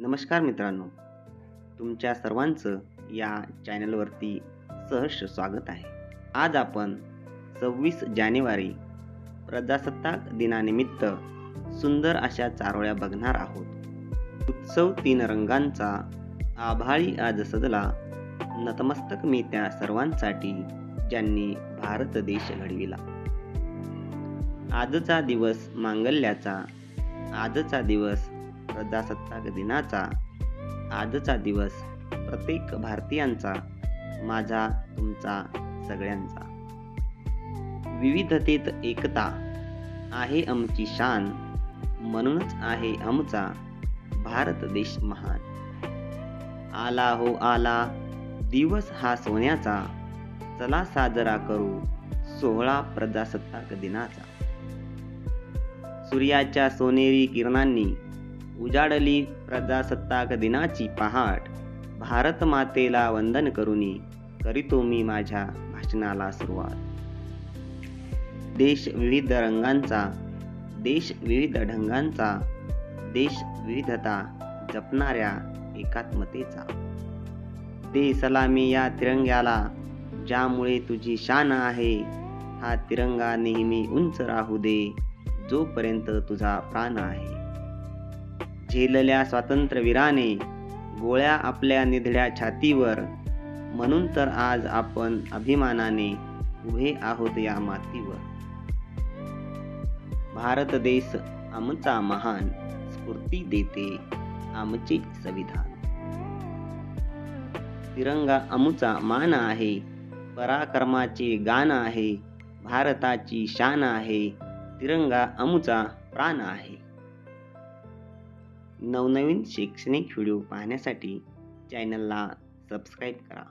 नमस्कार मित्रांनो. तुमच्या सर्वांचं या चॅनलवरती सहर्ष स्वागत आहे. आज आपण सव्वीस जानेवारी प्रजासत्ताक दिनानिमित्त सुंदर अशा चारोळ्या बघणार आहोत. उत्सव तीन रंगांचा आभाळी आज सजला. नतमस्तक मी त्या सर्वांसाठी ज्यांनी भारत देश घडविला. आजचा दिवस मांगल्याचा आजचा दिवस प्रजासत्ताक दिनाचा आजचा दिवस प्रत्येक भारतीयांचा माझा तुमचा सगळ्यांचा. विविधतेत एकता आहे आमची शान म्हणूनच आहे आमचा भारत देश महान. आला हो आला दिवस हा सोन्याचा चला साजरा करू सोहळा प्रजासत्ताक दिनाचा सूर्याच्या सोनेरी किरणांनी उजाडली प्रजासत्ताक दिनाची पहाट. भारत मातेला वंदन करुनी करीतो मी माझ्या भाषणाला सुरुवात. देश विविध रंगांचा देश विविध ढंगांचा देश विविधता जपणाऱ्या एकात्मतेचा. दे सलामी या तिरंग्याला ज्यामुळे तुझी शान आहे हा तिरंगा नेहमी उंच राहू दे जोपर्यंत तुझा प्राण आहे. झेलल्या स्वातंत्र्यवीराने गोळ्या आपल्या निधड्या छातीवर. म्हणून तर आज आपण अभिमानाने उभे आहोत या मातीवर. भारत देश आमचा महान स्फूर्ती देते आमचे संविधान. तिरंगा आमचा मान आहे पराक्रमाचे गान आहे भारताची शान आहे तिरंगा अमुचा प्राण आहे. नवनवीन शैक्षणिक व्हिडिओ पाहण्यासाठी चॅनलला सबस्क्राईब करा.